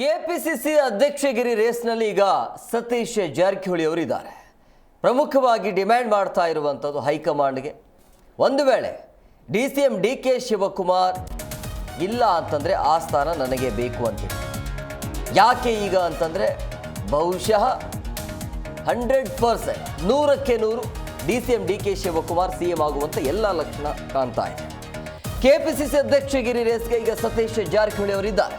KPCC ಅಧ್ಯಕ್ಷಗಿರಿ ರೇಸ್ನಲ್ಲಿ ಈಗ ಸತೀಶ್ ಜಾರಕಿಹೊಳಿ ಅವರಿದ್ದಾರೆ. ಪ್ರಮುಖವಾಗಿ ಡಿಮ್ಯಾಂಡ್ ಮಾಡ್ತಾ ಇರುವಂಥದ್ದು ಹೈಕಮಾಂಡ್ಗೆ. ಒಂದು ವೇಳೆ D C M D K Shivakumar ಇಲ್ಲ ಅಂತಂದರೆ ಆ ಸ್ಥಾನ ನನಗೆ ಬೇಕು ಅಂತಿದೆ ಯಾಕೆ ಈಗ ಅಂತಂದರೆ ಬಹುಶಃ ಹಂಡ್ರೆಡ್ ಪರ್ಸೆಂಟ್ ನೂರಕ್ಕೆ ನೂರು D C M D K Shivakumar C M ಆಗುವಂಥ ಎಲ್ಲ ಲಕ್ಷಣ ಕಾಣ್ತಾ ಇದೆ. ಕೆಪಿಸಿಸಿ ಅಧ್ಯಕ್ಷಗಿರಿ ರೇಸ್ಗೆ ಈಗ ಸತೀಶ್ ಜಾರಕಿಹೊಳಿ ಅವರಿದ್ದಾರೆ.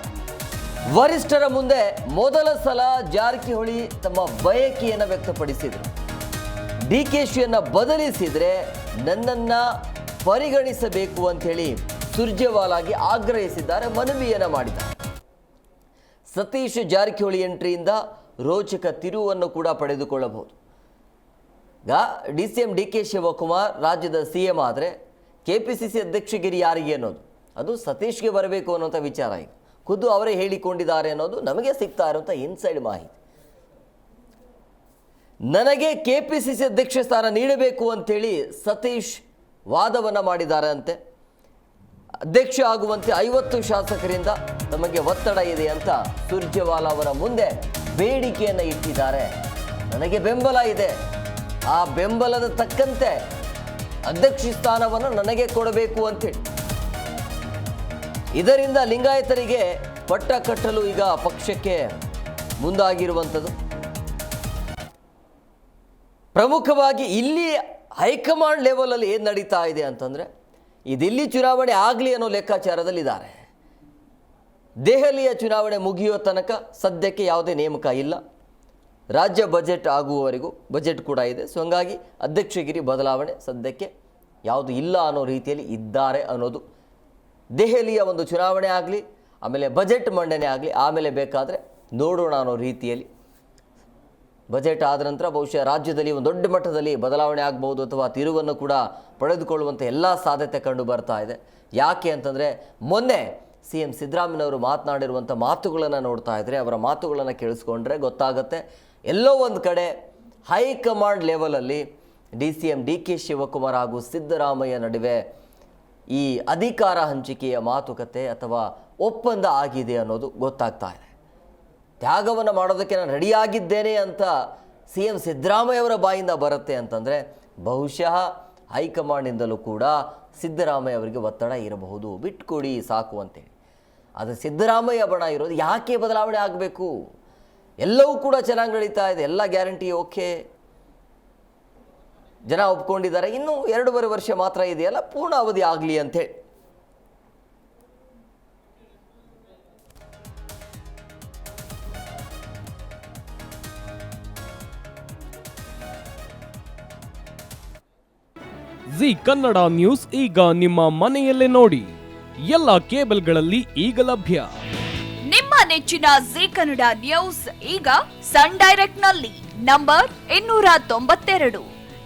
ವರಿಷ್ಠರ ಮುಂದೆ ಮೊದಲ ಸಲ ಜಾರಕಿಹೊಳಿ ತಮ್ಮ ಬಯಕೆಯನ್ನು ವ್ಯಕ್ತಪಡಿಸಿದರು. ಡಿ ಕೆ ಶಿಯನ್ನು ಬದಲಿಸಿದರೆ ನನ್ನನ್ನು ಪರಿಗಣಿಸಬೇಕು ಅಂಥೇಳಿ ಸುರ್ಜೇವಾಲಾಗಿ ಆಗ್ರಹಿಸಿದ್ದಾರೆ, ಮನವಿಯನ್ನು ಮಾಡಿದ್ದಾರೆ. ಸತೀಶ್ ಜಾರಕಿಹೊಳಿ ಎಂಟ್ರಿಯಿಂದ ರೋಚಕ ತಿರುವನ್ನು ಕೂಡ ಪಡೆದುಕೊಳ್ಳಬಹುದು. ಈಗ D C M D K Shivakumar ರಾಜ್ಯದ ಸಿ ಎಂ ಆದರೆ ಕೆ ಪಿ ಸಿ ಸಿ ಅಧ್ಯಕ್ಷಗಿರಿ ಯಾರಿಗೆ ಅನ್ನೋದು? ಅದು ಸತೀಶ್ಗೆ ಬರಬೇಕು ಅನ್ನೋಂಥ ವಿಚಾರ ಈಗ ಖುದ್ದು ಅವರೇ ಹೇಳಿಕೊಂಡಿದ್ದಾರೆ ಅನ್ನೋದು ನಮಗೆ ಸಿಗ್ತಾ ಇರುವಂಥ ಇನ್ಸೈಡ್ ಮಾಹಿತಿ. ನನಗೆ ಕೆ ಪಿ ಸಿ ಸಿ ಅಧ್ಯಕ್ಷ ಸ್ಥಾನ ನೀಡಬೇಕು ಅಂತೇಳಿ ಸತೀಶ್ ವಾದವನ್ನು ಮಾಡಿದ್ದಾರೆ ಅಂತೆ. ಅಧ್ಯಕ್ಷ ಆಗುವಂತೆ ಐವತ್ತು ಶಾಸಕರಿಂದ ನಮಗೆ ಒತ್ತಡ ಇದೆ ಅಂತ ಸುರ್ಜೇವಾಲಾ ಅವರ ಮುಂದೆ ಬೇಡಿಕೆಯನ್ನು ಇಟ್ಟಿದ್ದಾರೆ. ನನಗೆ ಬೆಂಬಲ ಇದೆ. ಆ ಬೆಂಬಲದ ತಕ್ಕಂತೆ ಅಧ್ಯಕ್ಷ ಸ್ಥಾನವನ್ನು ನನಗೆ ಕೊಡಬೇಕು ಅಂತೇಳಿ. ಇದರಿಂದ ಲಿಂಗಾಯತರಿಗೆ ಪಟ್ಟ ಕಟ್ಟಲು ಈಗ ಪಕ್ಷಕ್ಕೆ ಮುಂದಾಗಿರುವಂಥದ್ದು. ಪ್ರಮುಖವಾಗಿ ಇಲ್ಲಿ ಹೈಕಮಾಂಡ್ ಲೆವೆಲಲ್ಲಿ ಏನು ನಡೀತಾ ಇದೆ ಅಂತಂದರೆ, ಈ ಚುನಾವಣೆ ಆಗಲಿ ಅನ್ನೋ ಲೆಕ್ಕಾಚಾರದಲ್ಲಿದ್ದಾರೆ. ದೆಹಲಿಯ ಚುನಾವಣೆ ಮುಗಿಯೋ ತನಕ ಸದ್ಯಕ್ಕೆ ಯಾವುದೇ ನೇಮಕ ಇಲ್ಲ. ರಾಜ್ಯ ಬಜೆಟ್ ಆಗುವವರೆಗೂ ಬಜೆಟ್ ಕೂಡ ಇದೆ. ಸೊ ಹಂಗಾಗಿ ಅಧ್ಯಕ್ಷಗಿರಿ ಬದಲಾವಣೆ ಸದ್ಯಕ್ಕೆ ಯಾವುದು ಇಲ್ಲ ಅನ್ನೋ ರೀತಿಯಲ್ಲಿ ಇದ್ದಾರೆ ಅನ್ನೋದು ದೆಹಲಿಯ ಒಂದು ಚುನಾವಣೆ ಆಗಲಿ, ಆಮೇಲೆ ಬಜೆಟ್ ಮಂಡನೆ ಆಗಲಿ, ಆಮೇಲೆ ಬೇಕಾದರೆ ನೋಡೋಣ ಅನ್ನೋ ರೀತಿಯಲ್ಲಿ. ಬಜೆಟ್ ಆದ ನಂತರ ಬಹುಶಃ ರಾಜ್ಯದಲ್ಲಿ ಒಂದು ದೊಡ್ಡ ಮಟ್ಟದಲ್ಲಿ ಬದಲಾವಣೆ ಆಗ್ಬೋದು ಅಥವಾ ತಿರುವನ್ನು ಕೂಡ ಪಡೆದುಕೊಳ್ಳುವಂಥ ಎಲ್ಲ ಸಾಧ್ಯತೆ ಕಂಡು ಬರ್ತಾ ಇದೆ. ಯಾಕೆ ಅಂತಂದರೆ, ಮೊನ್ನೆ ಸಿ ಎಂ ಸಿದ್ದರಾಮಯ್ಯನವರು ಮಾತನಾಡಿರುವಂಥ ಮಾತುಗಳನ್ನು ನೋಡ್ತಾ ಇದ್ದರೆ ಅವರ ಮಾತುಗಳನ್ನು ಕೇಳಿಸ್ಕೊಂಡ್ರೆ ಗೊತ್ತಾಗುತ್ತೆ. ಎಲ್ಲೋ ಒಂದು ಕಡೆ ಹೈಕಮಾಂಡ್ ಲೆವೆಲಲ್ಲಿ D C M D K Shivakumar ಹಾಗೂ ಸಿದ್ದರಾಮಯ್ಯ ನಡುವೆ ಈ ಅಧಿಕಾರ ಹಂಚಿಕೆಯ ಮಾತುಕತೆ ಅಥವಾ ಒಪ್ಪಂದ ಆಗಿದೆ ಅನ್ನೋದು ಗೊತ್ತಾಗ್ತಾ ಇದೆ. ತ್ಯಾಗವನ್ನು ಮಾಡೋದಕ್ಕೆ ನಾನು ರೆಡಿಯಾಗಿದ್ದೇನೆ ಅಂತ ಸಿ ಎಂ ಸಿದ್ದರಾಮಯ್ಯ ಅವರ ಬಾಯಿಂದ ಬರುತ್ತೆ ಅಂತಂದರೆ ಬಹುಶಃ ಹೈಕಮಾಂಡಿಂದಲೂ ಕೂಡ ಸಿದ್ದರಾಮಯ್ಯ ಅವರಿಗೆ ಒತ್ತಡ ಇರಬಹುದು. ಬಿಟ್ಕೊಡಿ ಸಾಕು ಅಂತೇಳಿ. ಅದು ಸಿದ್ದರಾಮಯ್ಯ ಬಣ ಇರೋದು ಯಾಕೆ ಬದಲಾವಣೆ ಆಗಬೇಕು? ಎಲ್ಲವೂ ಕೂಡ ಚೆನ್ನಾಗಿ ನಡೀತಾ ಇದೆ. ಎಲ್ಲ ಗ್ಯಾರಂಟಿ ಓಕೆ. ಜನ ಒಪ್ಕೊಂಡಿದ್ದಾರೆ. ಇನ್ನೂ ಎರಡೂವರೆ ವರ್ಷ ಮಾತ್ರ ಇದೆಯಲ್ಲ ಪೂರ್ಣ ಅವಧಿ ಆಗಲಿ ಅಂತೇಳಿ ಜಿ ಕನ್ನಡ ನ್ಯೂಸ್ ಈಗ ನಿಮ್ಮ ಮನೆಯಲ್ಲೇ ನೋಡಿ. ಎಲ್ಲ ಕೇಬಲ್ಗಳಲ್ಲಿ ಈಗ ಲಭ್ಯ. ನಿಮ್ಮ ನೆಚ್ಚಿನ ಜಿ ಕನ್ನಡ ನ್ಯೂಸ್ ಈಗ ಸನ್ ಡೈರೆಕ್ಟ್ನಲ್ಲಿ ನಂಬರ್ ಇನ್ನೂರ ತೊಂಬತ್ತೆರಡು.